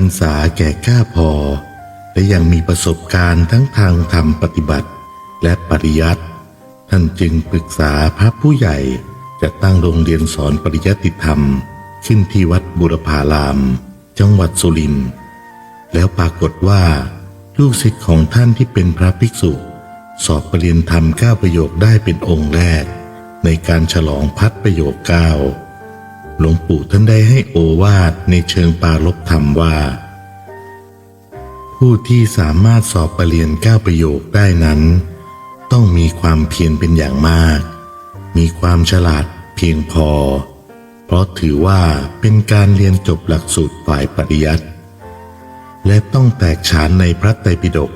รรษาแก่ก้าพอ และยังมีประสบการณ์ทั้งทางธรรมปฏิบัติ และปริยัติ ท่านจึงปรึกษาพระผู้ใหญ่จะตั้งโรงเรียนสอนปริยัติธรรม ขึ้นที่วัดบุรพาราม จังหวัดสุรินทร์แล้วปรากฏว่า ลูกศิษย์ของท่านที่เป็นพระภิกษุ สอบปรริญธรรมเก้าประโยคได้เป็นองค์แรก ในการฉลองพัดประโยคเก้า หลวงปู่ท่านได้ให้โอวาทในเชิงปาลบธรรมว่า ผู้ที่สามารถสอบปรริญญาเก้าประโยคได้นั้น ต้องมีความเพียรเป็นอย่างมาก มีความฉลาดเพียงพอ เพราะถือว่าเป็นการเรียนจบหลักสูตรฝ่ายปริยัติและต้องแตกฉานในพระไตรปิฎก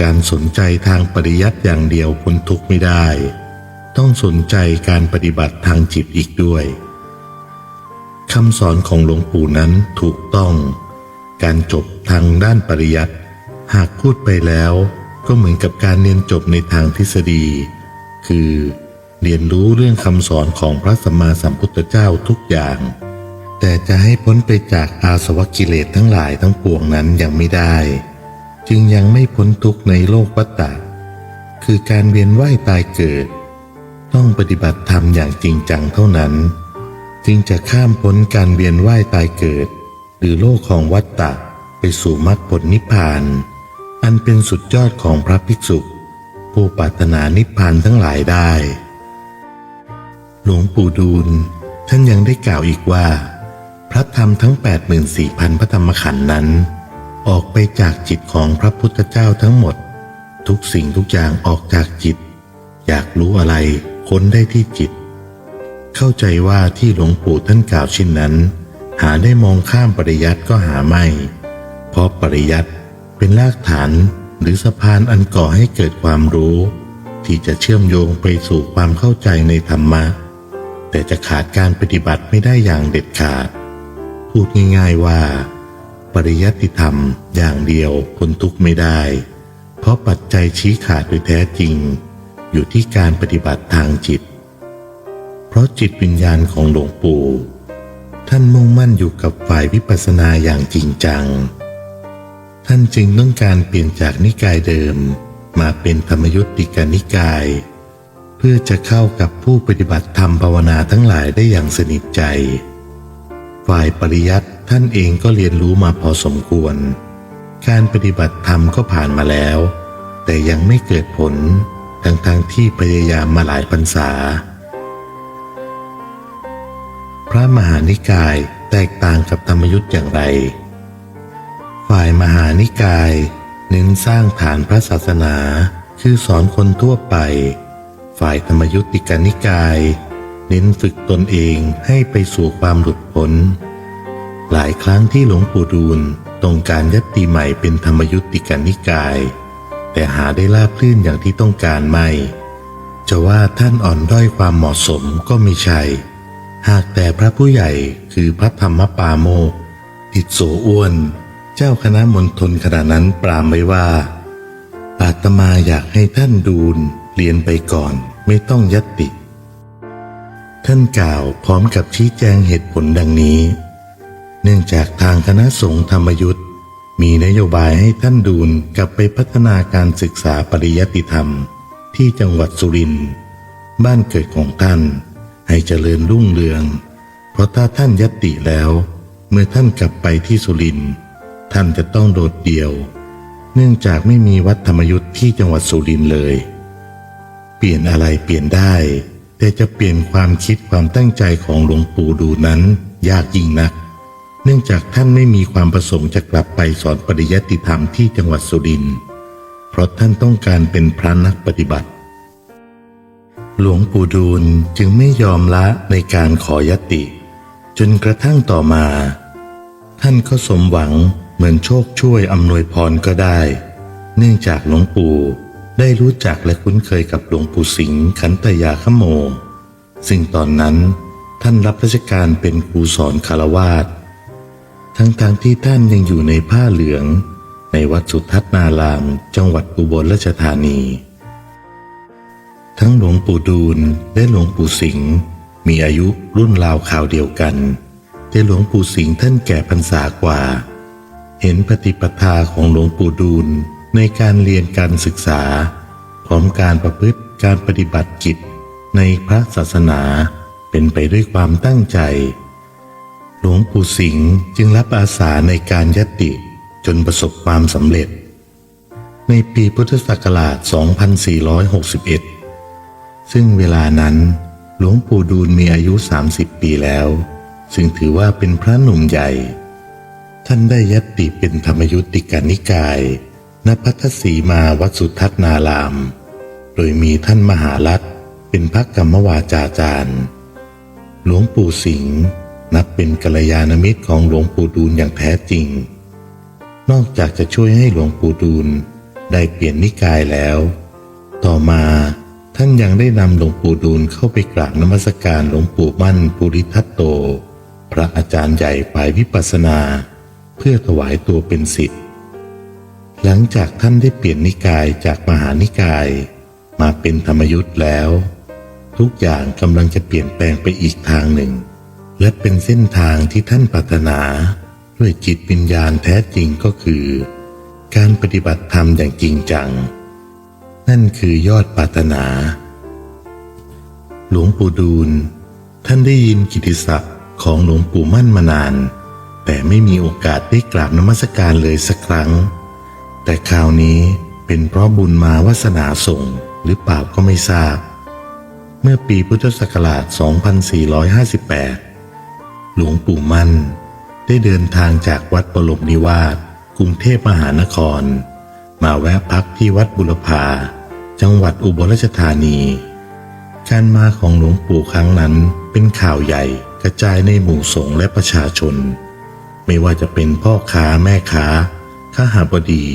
การสนใจทางปริยัติอย่างเดียวพ้นทุกข์ไม่ได้ ต้องสนใจการปฏิบัติทางจิตอีกด้วย คำสอนของหลวงปู่นั้นถูกต้อง การจบทางด้านปริยัติหากพูดไปแล้วก็เหมือนกับการเรียนจบในทางทฤษฎี คือ เรียนรู้เรื่องคำสอนของพระสัมมาสัมพุทธเจ้าทุกอย่าง แต่จะให้พ้นไปจากอาสวะกิเลสทั้งหลายทั้งปวงนั้นยังไม่ได้ จึงยังไม่พ้นทุกข์ในโลกวัฏฏะคือการเวียนว่ายตายเกิด ต้องปฏิบัติธรรมอย่างจริงจังเท่านั้น จึงจะข้ามพ้นการเวียนว่ายตายเกิด หรือโลกของวัฏฏะไปสู่มรรคผลนิพพาน อันเป็นสุดยอดของพระภิกษุ ผู้ปรารถนานิพพานทั้งหลายได้ หลวงปู่ดูลท่านยังได้กล่าวอีกว่า พระธรรมทั้ง 84,000 พระธรรมขันธ์นั้น ออกไปจากจิตของพระพุทธเจ้าทั้งหมด ทุกสิ่งทุกอย่างออกจากจิต อยากรู้อะไรค้นได้ที่จิต เข้าใจว่าที่หลวงปู่ท่านกล่าวเช่นนั้น หาได้มองข้ามปริยัติก็หาไม่ เพราะปริยัติเป็นรากฐานหรือสะพานอันก่อให้เกิดความรู้ ที่จะเชื่อมโยงไปสู่ความเข้าใจในธรรมะ แต่จะขาดการปฏิบัติไม่ได้อย่างเด็ดขาด พูดง่ายๆว่า ปริยัติธรรมอย่างเดียวพ้นทุกข์ไม่ได้ เพราะปัจจัยชี้ขาดโดยแท้จริง อยู่ที่การปฏิบัติทางจิต เพราะจิตวิญญาณของหลวงปู่ ท่านมุ่งมั่นอยู่กับฝ่ายวิปัสสนาอย่างจริงจัง ท่านจึงต้องการเปลี่ยนจากนิกายเดิมมาเป็นธรรมยุติกานิกาย เพื่อจะเข้ากับผู้ปฏิบัติธรรมภาวนาทั้งหลายได้อย่างสนิทใจ ฝ่ายปริยัติท่านเองก็เรียนรู้มาพอสมควร การปฏิบัติธรรมก็ผ่านมาแล้ว แต่ยังไม่เกิดผลทั้งทางที่พยายามมาหลายพรรษา พระมหานิกายแตกต่างกับธรรมยุทธ์อย่างไร ฝ่ายมหานิกายเน้นสร้างฐานพระศาสนาคือสอนคนทั่วไป ฝ่ายธรรมยุติกานิกาย เน้นฝึกตนเองให้ไปสู่ความหลุดพ้น หลายครั้งที่หลวงปู่ดูลต้องการยัตติใหม่เป็นธรรมยุติกานิกาย แต่หาได้ลาบลื่นอย่างที่ต้องการไม่ จะว่าท่านอ่อนด้อยความเหมาะสมก็ไม่ใช่ หากแต่พระผู้ใหญ่คือพระธรรมปาโมกข์อิโสอ้วน เจ้าคณะมณฑลขณะนั้นปรามไว้ว่า อาตมาอยากให้ท่านดูลเรียนไปก่อนไม่ต้องยัตติ ท่านกล่าวพร้อมกับชี้แจงเหตุผลดังนี้ เนื่องจากทางคณะสงฆ์ธรรมยุทธ์มีนโยบายให้ท่านดูลกลับไปพัฒนาการศึกษาปริยัติธรรมที่จังหวัดสุรินทร์บ้านเกิดของท่าน ให้เจริญรุ่งเรือง เพราะถ้าท่านยัตติแล้ว เมื่อท่านกลับไปที่สุรินทร์ท่านจะต้องโดดเดี่ยว เนื่องจากไม่มีวัดธรรมยุทธ์ที่จังหวัดสุรินทร์เลย เปลี่ยนอะไรเปลี่ยนได้ แต่จะเปลี่ยนความคิดความตั้งใจของหลวงปู่ดูนั้น ยากยิ่งนัก เนื่องจากท่านไม่มีความประสงค์จะกลับไปสอนปริยัติธรรมที่จังหวัดสุรินทร์เพราะท่านต้องการเป็นพระนักปฏิบัติ หลวงปู่ดูลจึงไม่ยอมละในการขอยติ จนกระทั่งต่อมา ท่านก็สมหวังเหมือนโชคช่วยอำนวยพรก็ได้ เนื่องจากหลวงปู่ได้รู้จักและคุ้นเคยกับหลวงปู่สิงห์ขันตยาขโม ซึ่งตอนนั้นท่านรับราชการเป็นครูสอนคารวาสทั้งทางๆที่ท่านยังอยู่ในผ้าเหลือง ในวัดสุทัศนาราม จังหวัดอุบลราชธานี ทั้งหลวงปู่ดูลและหลวงปู่สิงห์มีอายุรุ่นราวคราวเดียวกันแต่หลวงปู่สิงห์ท่านแก่พรรษากว่า เห็นปฏิปทาของหลวงปู่ดูลในการเรียนการศึกษา พร้อมการประพฤติการปฏิบัติกิจในพระศาสนาเป็นไปด้วยความตั้งใจ หลวงปู่สิงห์จึงรับอาสาในการยติจนประสบความสำเร็จ ในปีพุทธศักราช 2461 ซึ่งเวลานั้นหลวงปู่ดูลมีอายุ 30 ปีแล้ว ซึ่งถือว่าเป็นพระหนุ่มใหญ่ ท่านได้ยัตติเป็นธรรมยุติกานิกาย ณพัทธสีมาวัดสุทัศนาราม โดยมีท่านมหาลัตเป็นพระกรรมวาจาจารย์ หลวงปู่สิงห์นับเป็นกัลยาณมิตรของหลวงปู่ดูลอย่างแท้จริง นอกจากจะช่วยให้หลวงปู่ดูลได้เปลี่ยนนิกายแล้ว ต่อมา ท่านยังได้นำหลวงปู่ดูลเข้าไปกราบนมัสการหลวงปู่มั่นปุริทัตโต พระอาจารย์ใหญ่ฝ่ายวิปัสสนา เพื่อถวายตัวเป็นศิษย์หลังจากท่านได้เปลี่ยนนิกายจากมหานิกาย มาเป็นธรรมยุทธ์แล้ว ทุกอย่างกำลังจะเปลี่ยนแปลงไปอีกทางหนึ่ง และเป็นเส้นทางที่ท่านปรารถนา ด้วยจิตวิญญาณแท้จริงก็คือ การปฏิบัติธรรมอย่างจริงจัง นั่นคือยอดปรารถนา หลวงปู่ดูล ท่านได้ยินกิติศัพท์ของหลวงปู่มั่นมานาน แต่ไม่มีโอกาสได้กราบนมัสการเลยสักครั้ง แต่คราวนี้เป็นเพราะบุญมาวาสนาส่งหรือเปล่าก็ไม่ทราบ เมื่อปีพุทธศักราช 2458 หลวงปู่มั่น ได้เดินทางจากวัดปรมนิวาสกรุงเทพมหานคร มาแวะพักที่วัดบุรพา จังหวัดอุบลราชธานี การมาของหลวงปู่ครั้งนั้นเป็นข่าวใหญ่กระจายในหมู่สงฆ์และประชาชน ไม่ว่าจะเป็นพ่อค้าแม่ค้าข้าหาบดี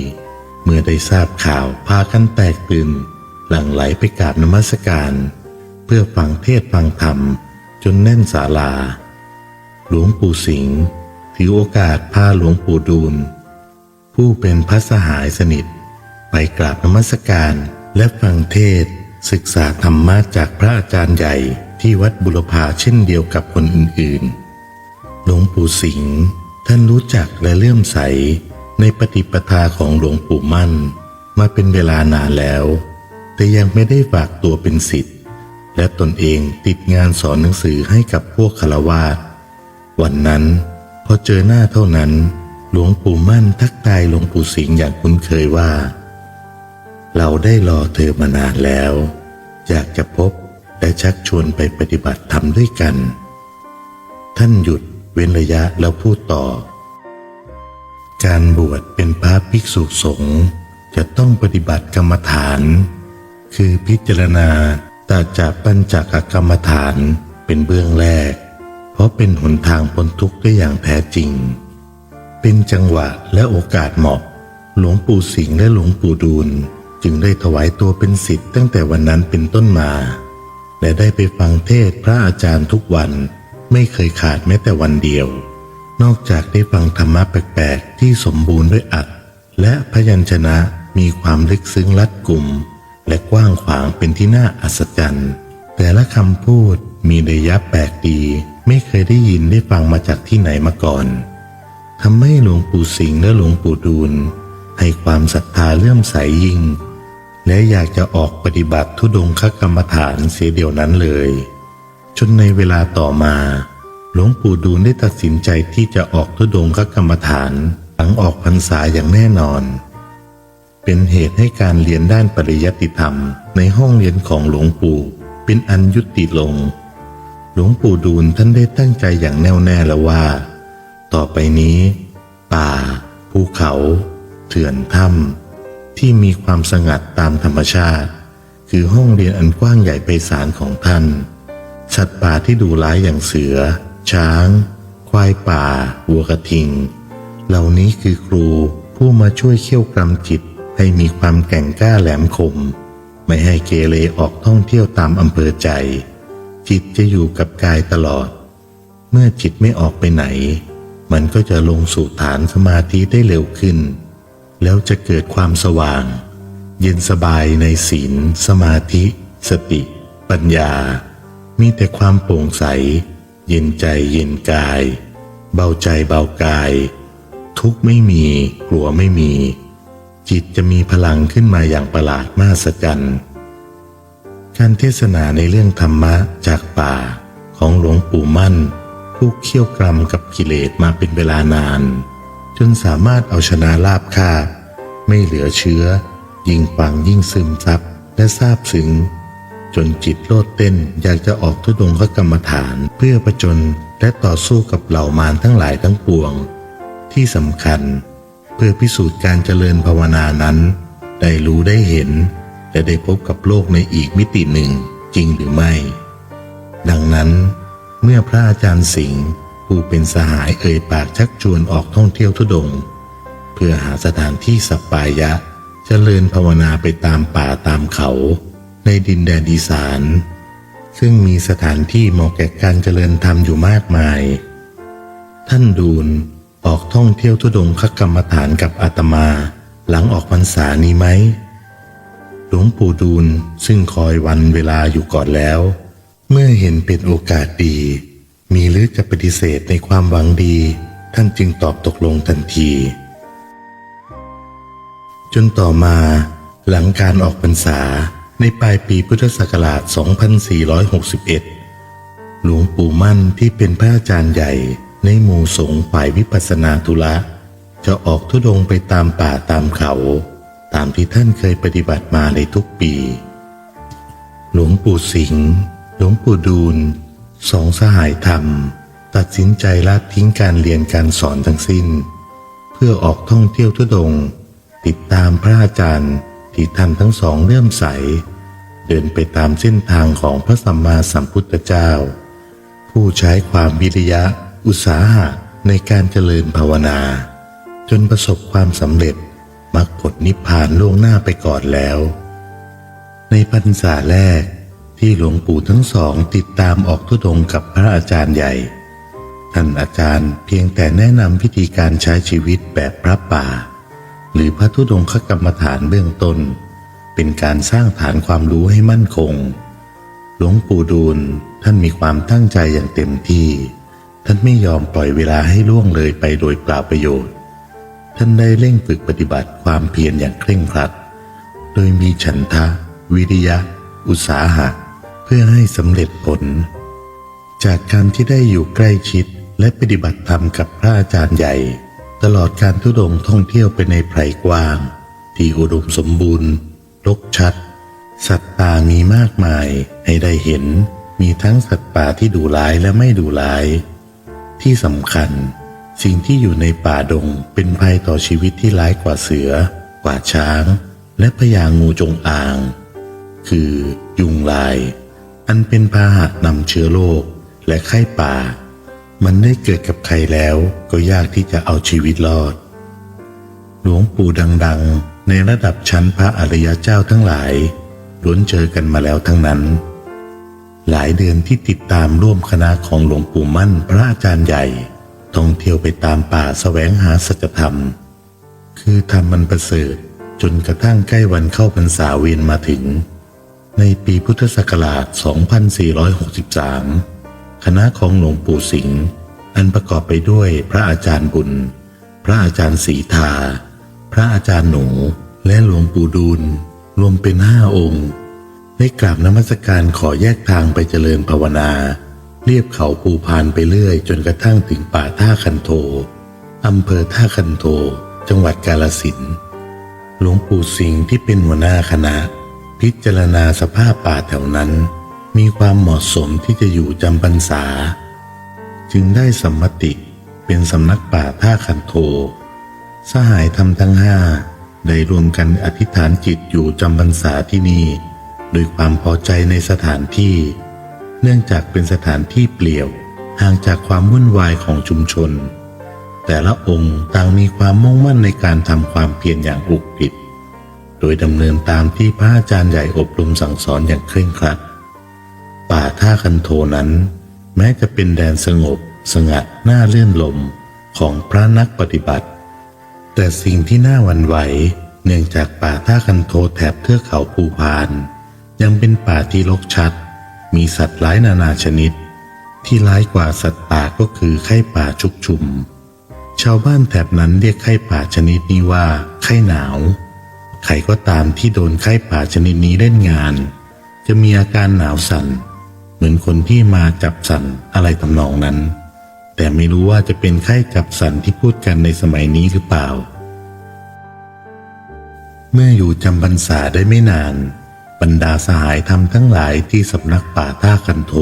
เมื่อได้ทราบข่าวพากันแตกตื่น หลั่งไหลไปกราบนมัสการ เพื่อฟังเทศฟังธรรม จนแน่นศาลา หลวงปู่สิงห์ถือโอกาสพาหลวงปู่ดูล ผู้เป็นพระสหายสนิท ไปกราบนมัสการ และฟังเทศศึกษาธรรมะจากพระอาจารย์ใหญ่ที่วัดบุรพาเช่นเดียวกับคนอื่นๆ หลวงปู่สิงห์ท่านรู้จักและเลื่อมใสในปฏิปทาของหลวงปู่มั่น มาเป็นเวลานานแล้ว แต่ยังไม่ได้ฝากตัวเป็นศิษย์และตนเองติดงานสอนหนังสือให้กับพวกคารวาสวันนั้นพอเจอหน้าเท่านั้น หลวงปู่มั่นทักทายหลวงปู่สิงห์อย่างคุ้นเคยว่า เราได้รอเธอมานานแล้ว อยากจะพบและชักชวนไปปฏิบัติธรรมด้วยกัน ท่านหยุดเว้นระยะแล้วพูดต่อ การบวชเป็นพระภิกษุสงฆ์จะต้องปฏิบัติกรรมฐาน คือพิจารณาตาจากปัญจกกรรมฐานเป็นเบื้องแรก เพราะเป็นหนทางพ้นทุกข์ได้อย่างแท้จริง เป็นจังหวะและโอกาสเหมาะ หลวงปู่สิงห์และหลวงปู่ดูล จึงได้ถวายตัวเป็นศิษย์ตั้งแต่วันนั้นเป็นต้นมา และได้ไปฟังเทศพระอาจารย์ทุกวันไม่เคยขาดแม้แต่วันเดียว นอกจากได้ฟังธรรมะแปลกๆ ที่สมบูรณ์ด้วยอัดและพยัญชนะมีความลึกซึ้งรัดกลุ่ม และกว้างขวางเป็นที่น่าอัศจรรย์แต่ละคำพูดมีนัยะแปลกดี ไม่เคยได้ยินได้ฟังมาจากที่ไหนมาก่อนทำให้หลวงปู่สิงห์และหลวงปู่ดูลให้ความศรัทธาเลื่อมใสยิ่ง และอยากจะออกปฏิบัติทุดงคกรรมฐานเสียเดียวนั้นเลย จนในเวลาต่อมา หลวงปู่ดูลได้ตัดสินใจที่จะออกทุดงคกรรมฐานหลังออกพรรษาอย่างแน่นอน เป็นเหตุให้การเรียนด้านปริยัติธรรมในห้องเรียนของหลวงปู่เป็นอันยุติลง หลวงปู่ดูลท่านได้ตั้งใจอย่างแน่วแน่แล้วว่า ต่อไปนี้ ป่า ภูเขา เถื่อนถ้ำ ที่มีความสงัดตามธรรมชาติ คือห้องเรียนอันกว้างใหญ่ไพศาลของท่าน สัตว์ป่าที่ดูร้ายอย่างเสือ ช้าง ควายป่า วัวกระทิง เหล่านี้คือครูผู้มาช่วยเขี่ยวกรำจิตให้มีความแก่งกล้าแหลมคม ไม่ให้เกเรออกท่องเที่ยวตามอำเภอใจ จิตจะอยู่กับกายตลอด เมื่อจิตไม่ออกไปไหน มันก็จะลงสู่ฐานสมาธิได้เร็วขึ้น แล้วจะเกิดความสว่าง เย็นสบายในศีล สมาธิ สติ ปัญญา มีแต่ความโปร่งใส เย็นใจเย็นกาย เบาใจเบากาย ทุกไม่มี กลัวไม่มี จิตจะมีพลังขึ้นมาอย่างประหลาดมหัศจรรย์การเทศนาในเรื่องธรรมะจากป่าของหลวงปู่มั่น ผู้เขี่ยวกรำกับกิเลสมาเป็นเวลานาน จนสามารถเอาชนะลาบคาบไม่เหลือเชื้อ ยิ่งฟังยิ่งซึมซับและซาบซึ้งจนจิตโลดเต้นอยากจะออกทุดงคกรรมฐานเพื่อประจนและต่อสู้กับเหล่ามารทั้งหลายทั้งปวง ที่สำคัญ เพื่อพิสูจน์การเจริญภาวนานั้น ได้รู้ได้เห็น และได้พบกับโลกในอีกมิติหนึ่งจริงหรือไม่ ดังนั้น เมื่อพระอาจารย์สิงห์ ผู้เป็นสหายเอ่ยปากชักชวนออกท่องเที่ยวทุดง เพื่อหาสถานที่สัปปายะเจริญภาวนาไปตามป่าตามเขา ในดินแดนอีสาน ซึ่งมีสถานที่เหมาะแก่การเจริญธรรมอยู่มากมาย ท่านดูลออกท่องเที่ยวทุดงคกรรมฐานกับอาตมา หลังออกพรรษานี้ไหมหลวงปู่ดูลซึ่งคอยวันเวลาอยู่ก่อนแล้ว เมื่อเห็นเป็นโอกาสดี มีหรือจะปฏิเสธในความหวังดี ท่านจึงตอบตกลงทันที จนต่อมา หลังการออกพรรษาในปลายปีพุทธศักราช 2461 หลวงปู่มั่นที่เป็นพระอาจารย์ใหญ่ในหมู่สงฆ์ฝ่ายวิปัสสนาธุระ จะออกทุดงไปตามป่าตามเขา ตามที่ท่านเคยปฏิบัติมาในทุกปี หลวงปู่สิงห์หลวงปู่ดูล สองสหายธรรม ตัดสินใจละทิ้งการเรียนการสอนทั้งสิ้น เพื่อออกท่องเที่ยวทุดง ติดตามพระอาจารย์ที่ท่านทั้งสองเลื่อมใส เดินไปตามเส้นทางของพระสัมมาสัมพุทธเจ้า ผู้ใช้ความวิริยะ อุตสาหะในการเจริญภาวนา จนประสบความสำเร็จมรรคผลนิพพานล่วงหน้าไปก่อนแล้ว ในพรรษาแรก ที่หลวงปู่ทั้งสองติดตามออกทุดงกับพระอาจารย์ใหญ่ ท่านอาจารย์เพียงแต่แนะนำวิธีการใช้ชีวิตแบบพระป่า หรือพระธุดงคกรรมฐานเบื้องต้น เป็นการสร้างฐานความรู้ให้มั่นคง หลวงปู่ดูลท่านมีความตั้งใจอย่างเต็มที่ ท่านไม่ยอมปล่อยเวลาให้ล่วงเลยไปโดยเปล่าประโยชน์ ท่านได้เร่งฝึกปฏิบัติความเพียรอย่างเคร่งครัด โดยมีฉันทะ วิริยะ อุตสาหะ เพื่อให้สำเร็จผล จากการที่ได้อยู่ใกล้ชิดและปฏิบัติธรรมกับพระอาจารย์ใหญ่ ตลอดการทุดงท่องเที่ยวไปในไพรกว้าง ที่อุดมสมบูรณ์รกชัด สัตว์ป่ามีมากมายให้ได้เห็น มีทั้งสัตว์ป่าที่ดุร้ายและไม่ดุร้าย ที่สำคัญ สิ่งที่อยู่ในป่าดงเป็นภัยต่อชีวิตที่ร้ายกว่าเสือ กว่าช้าง และพญางูจงอาง คือยุงลาย อันเป็นพาหะนำเชื้อโรคและไข้ป่า มันได้เกิดกับใครแล้วก็ยากที่จะเอาชีวิตรอด หลวงปู่ดังๆ ในระดับชั้นพระอริยเจ้าทั้งหลายล้วนเจอกันมาแล้วทั้งนั้น หลายเดือนที่ติดตามร่วมคณะของหลวงปู่มั่นพระอาจารย์ใหญ่ท่องเที่ยวไปตามป่าแสวงหาสัจธรรม คือธรรมมันประเสริฐจนกระทั่งใกล้วันเข้าพรรษาเวียนมาถึง ในปีพุทธศักราช 2463 คณะของหลวงปู่สิงห์อันประกอบไปด้วยพระอาจารย์บุญ พระอาจารย์ศรีทา พระอาจารย์หนู และหลวงปู่ดูล รวมเป็นห้าองค์ ได้กราบนมัสการขอแยกทางไปเจริญภาวนา เรียบเขาภูพานไปเรื่อยจนกระทั่งถึงป่าท่าคันโทอำเภอท่าคันโท จังหวัดกาลสินหลวงปู่สิงห์ที่เป็นหัวหน้าคณะ พิจารณาสภาพป่าแถวนั้น มีความเหมาะสมที่จะอยู่จำพรรษา จึงได้สัมมติเป็นสำนักป่าท่าคันโท สหายธรรมทั้งห้าได้รวมกันอธิษฐานจิตอยู่จำพรรษาที่นี่โดยความพอใจในสถานที่ เนื่องจากเป็นสถานที่เปลี่ยวห่างจากความวุ่นวายของชุมชน แต่ละองค์ต่างมีความมุ่งมั่นในการทำความเพียรอย่างอุกฤษ โดยดำเนินตามที่พระอาจารย์ใหญ่อบรมสั่งสอนอย่างเคร่งครัด ป่าท่าคันโทนั้น แม้จะเป็นแดนสงบ สงัดน่าเลื่อนลมของพระนักปฏิบัติ แต่สิ่งที่น่าหวั่นไหว เนื่องจากป่าท่าคันโทแถบเทือกเขาภูพาน ยังเป็นป่าที่รกชัด มีสัตว์หลายนานาชนิด ที่ร้ายกว่าสัตว์ป่าก็คือไข้ป่าชุกชุม ชาวบ้านแถบนั้นเรียกไข้ป่าชนิดนี้ว่าไข้หนาว ใครก็ตามที่โดนไข้ป่าชนิดนี้เล่นงาน จะมีอาการหนาวสั่น เหมือนคนที่มาจับสั่นอะไรทำนองนั้น แต่ไม่รู้ว่าจะเป็นไข้จับสั่นที่พูดกันในสมัยนี้หรือเปล่า เมื่ออยู่จำพรรษาได้ไม่นาน บรรดาสหายธรรมทั้งหลายที่สำนักป่าท่าคันโท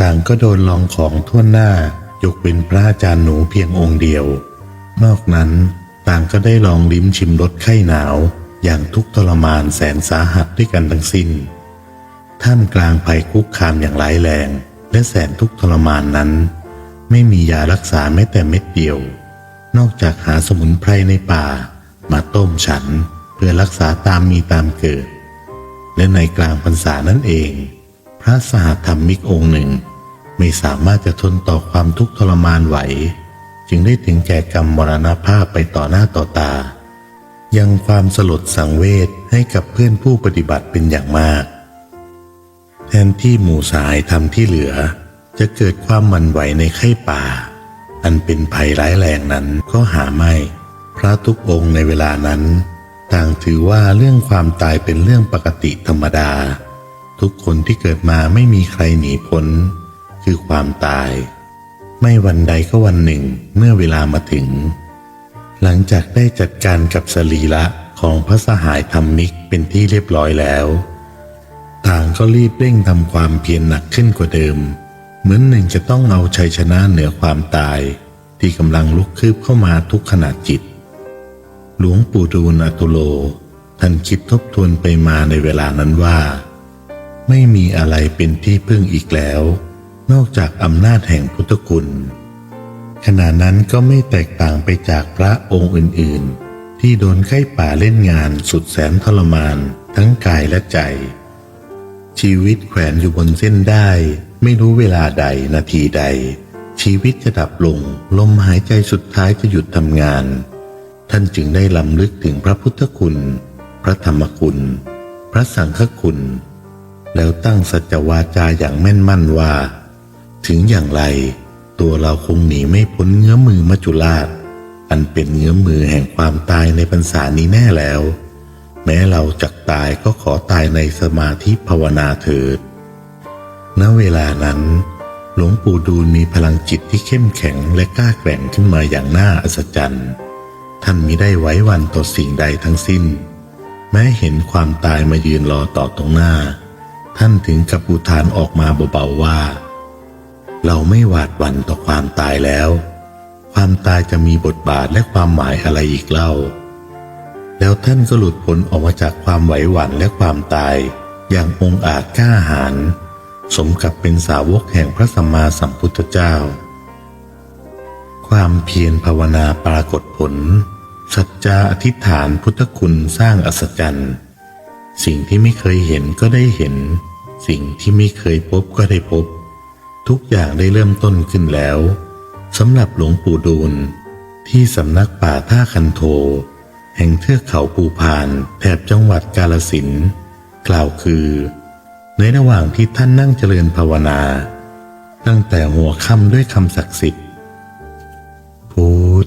ต่างก็โดนลองของทั่วหน้ายกเป็นพระอาจารย์หนูเพียงองค์เดียว นอกนั้น ต่างก็ได้ลองลิ้มชิมรสไข้หนาว อย่างทุกทรมานแสนสาหัสด้วยกันทั้งสิ้น ท่ามกลางภัยคุกคามอย่างร้ายแรง และแสนทุกทรมานนั้น ไม่มียารักษาแม้แต่เม็ดเดียว นอกจากหาสมุนไพรในป่า มาต้มฉันเพื่อรักษาตามมีตามเกิด และในกลางพรรษานั่นเอง พระสหธรรมิกองค์หนึ่ง ไม่สามารถจะทนต่อความทุกข์ทรมานไหว จึงได้ถึงแก่กรรมมรณภาพไปต่อหน้าต่อตา ยังความสลดสังเวชให้กับเพื่อนผู้ปฏิบัติเป็นอย่างมาก แทนที่หมู่สายทำที่เหลือ จะเกิดความมันไหวในไข้ป่า อันเป็นภัยร้ายแรงนั้นก็หาไม่ พระทุกองค์ในเวลานั้น ต่างถือว่าเรื่องความตายเป็นเรื่องปกติธรรมดา ทุกคนที่เกิดมาไม่มีใครหนีพ้น คือความตาย ไม่วันใดก็วันหนึ่งเมื่อเวลามาถึง หลังจากได้จัดการกับสรีระของพระสหายธรรมิกเป็นที่เรียบร้อยแล้ว ต่างก็รีบเร่งทำความเพียรหนักขึ้นกว่าเดิม เหมือนหนึ่งจะต้องเอาชัยชนะเหนือความตาย ที่กำลังลุกคืบเข้ามาทุกขณะจิต หลวงปู่ดูลอตุโล ท่านคิดทบทวนไปมาในเวลานั้นว่า ไม่มีอะไรเป็นที่พึ่งอีกแล้ว นอกจากอำนาจแห่งพุทธคุณ ขณะนั้นก็ไม่แตกต่างไปจากพระองค์อื่นๆ ที่โดนไข้ป่าเล่นงานสุดแสนทรมานทั้งกายและใจ ชีวิตแขวนอยู่บนเส้นได้ ไม่รู้เวลาใดนาทีใด ชีวิตจะดับลงลมหายใจสุดท้ายจะหยุดทำงาน ท่านจึงได้ลำลึกถึงพระพุทธคุณ พระธรรมคุณ พระสังฆคุณ แล้วตั้งสัจวาจาอย่างแม่นมั่นว่า ถึงอย่างไร ตัวเราคงหนีไม่พ้นเงื้อมือมัจจุราช อันเป็นเงื้อมือแห่งความตายในพรรษานี้แน่แล้ว แม้เราจักตายก็ขอตายในสมาธิภาวนาเถิด ณ เวลานั้น หลวงปู่ดูลมีพลังจิตที่เข้มแข็งและกล้าแกร่งขึ้นมาอย่างน่าอัศจรรย์ ท่านมิได้ไว้วันต่อสิ่งใดทั้งสิ้น แม้เห็นความตายมายืนรอต่อตรงหน้า ท่านถึงกับอุทานออกมาเบาๆว่า เราไม่หวาดหวั่นต่อความตายแล้ว ความตายจะมีบทบาทและความหมายอะไรอีกเล่า แล้วท่านก็หลุดพ้นออกมาจากความไหวหวั่นและความตาย อย่างองอาจกล้าหาญสมกับเป็นสาวกแห่งพระสัมมาสัมพุทธเจ้า ความเพียรภาวนาปรากฏผล สัจจาอธิษฐานพุทธคุณสร้างอัศจรรย์สิ่งที่ไม่เคยเห็นก็ได้เห็น สิ่งที่ไม่เคยพบก็ได้พบ ทุกอย่างได้เริ่มต้นขึ้นแล้วสำหรับหลวงปู่ดูล ที่สำนักป่าท่าคันโท แห่งเทือกเขาภูพานแถบจังหวัดกาลสินกล่าวคือ ในระหว่างที่ท่านนั่งเจริญภาวนา ตั้งแต่หัวค่ำด้วยคำศักดิ์สิทธิ์พุท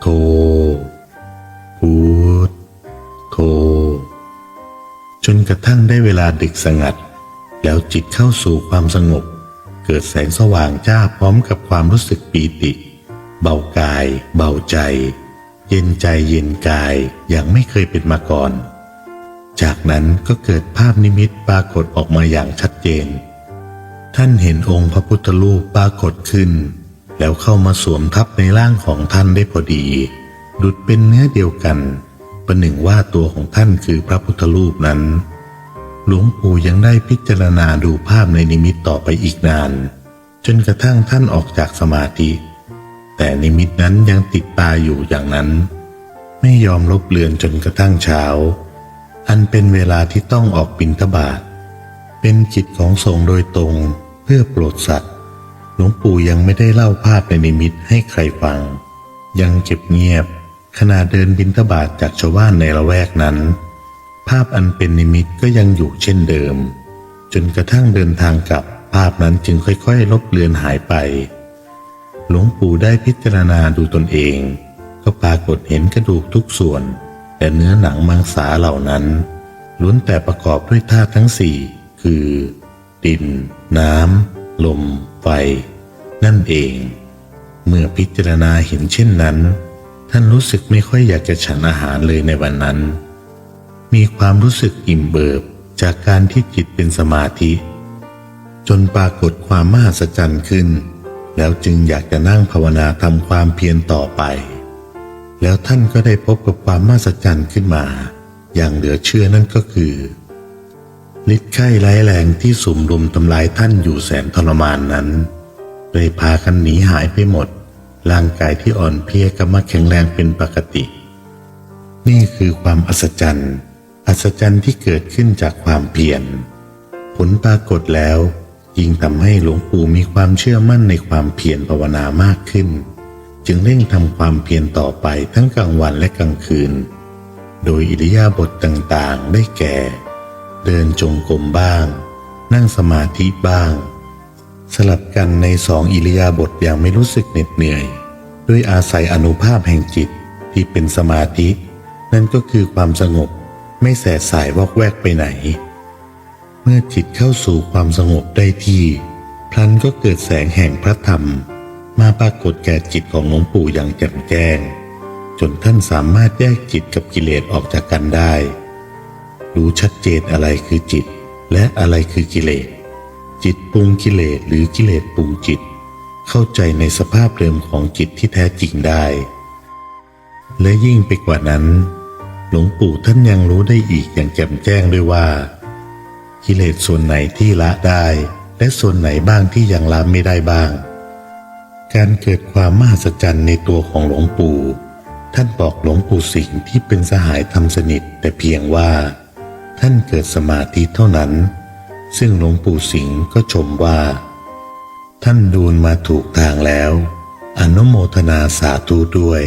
โธพุทโธจนกระทั่งได้เวลาดึกสงัด แล้วจิตเข้าสู่ความสงบ เกิดแสงสว่างจ้าพร้อมกับความรู้สึกปีติ เบากาย เบาใจ เย็นใจเย็นกายอย่างไม่เคยเป็นมาก่อน จากนั้นก็เกิดภาพนิมิตปรากฏออกมาอย่างชัดเจน ท่านเห็นองค์พระพุทธรูปปรากฏขึ้น แล้วเข้ามาสวมทับในร่างของท่านได้พอดี ดุดเป็นเนื้อเดียวกัน ประหนึ่งว่าตัวของท่านคือพระพุทธรูปนั้น หลวงปู่ยังได้พิจารณาดูภาพในนิมิตต่อไปอีกนาน จนกระทั่งท่านออกจากสมาธิ แต่นิมิตนั้นยังติดตาอยู่อย่างนั้น ไม่ยอมลบเลือนจนกระทั่งเช้า อันเป็นเวลาที่ต้องออกบิณฑบาตเป็นจิตของสงฆ์โดยตรงเพื่อโปรดสัตว์ หลวงปู่ยังไม่ได้เล่าภาพในนิมิตให้ใครฟัง ยังเก็บเงียบขณะเดินบิณฑบาตจากชาวบ้านในละแวกนั้น ภาพอันเป็นนิมิตก็ยังอยู่เช่นเดิม จนกระทั่งเดินทางกลับภาพนั้นจึงค่อยๆ ลบเลือนหายไป หลวงปู่ได้พิจารณาดูตนเอง ก็ปรากฏเห็นกระดูกทุกส่วน แต่เนื้อหนังมังสาเหล่านั้นล้วนแต่ประกอบด้วยธาตุทั้งสี่คือ ดิน น้ำ ลม ไฟ นั่นเอง เมื่อพิจารณาเห็นเช่นนั้น ท่านรู้สึกไม่ค่อยอยากจะฉันอาหารเลยในวันนั้น มีความรู้สึกอิ่มเบิบจากการที่จิตเป็นสมาธิ จนปรากฏความมหัศจรรย์ขึ้น แล้วจึงอยากจะนั่งภาวนาทำความเพียรต่อไป แล้วท่านก็ได้พบกับความมหัศจรรย์ขึ้นมา อย่างเหลือเชื่อนั่นก็คือฤทธิ์ไข้ร้ายแรงที่สุมรุมทำลายท่านอยู่แสนทรมานนั้นเลยพากันหนีหายไปหมด ร่างกายที่อ่อนเพลียกลับมาแข็งแรงเป็นปกติ นี่คือความอัศจรรย์ อัศจรรย์ที่เกิดขึ้นจากความเพียรผลปรากฏแล้วยิ่งทำให้หลวงปู่มีความเชื่อมั่นในความเพียรภาวนามากขึ้น จึงเร่งทำความเพียรต่อไปทั้งกลางวันและกลางคืน โดยอิริยาบถต่างๆได้แก่ เดินจงกรมบ้าง นั่งสมาธิบ้าง สลับกันในสองอิริยาบถอย่างไม่รู้สึกเหน็ดเหนื่อย ด้วยอาศัยอนุภาพแห่งจิตที่เป็นสมาธิ นั่นก็คือความสงบ ไม่แสสายวอกแวกไปไหน เมื่อจิตเข้าสู่ความสงบได้ที่พลันก็เกิดแสงแห่งพระธรรม มาปรากฏแก่จิตของหลวงปู่อย่างแจ่มแจ้ง จนท่านสามารถแยกจิตกับกิเลสออกจากกันได้ รู้ชัดเจนอะไรคือจิต และอะไรคือกิเลส จิตปรุงกิเลสหรือกิเลสปรุงจิต เข้าใจในสภาพเดิมของจิตที่แท้จริงได้ และยิ่งไปกว่านั้น หลวงปู่ท่านยังรู้ได้อีกอย่างแจ่มแจ้งด้วยว่า กิเลสส่วนไหนที่ละได้ และส่วนไหนบ้างที่ยังละไม่ได้บ้าง การเกิดความมหัศจรรย์ในตัวของหลวงปู่ ท่านบอกหลวงปู่สิงห์ที่เป็นสหายทำสนิทแต่เพียงว่า ท่านเกิดสมาธิเท่านั้น ซึ่งหลวงปู่สิงห์ก็ชมว่า ท่านดูนมาถูกทางแล้ว อนุโมทนาสาธุด้วย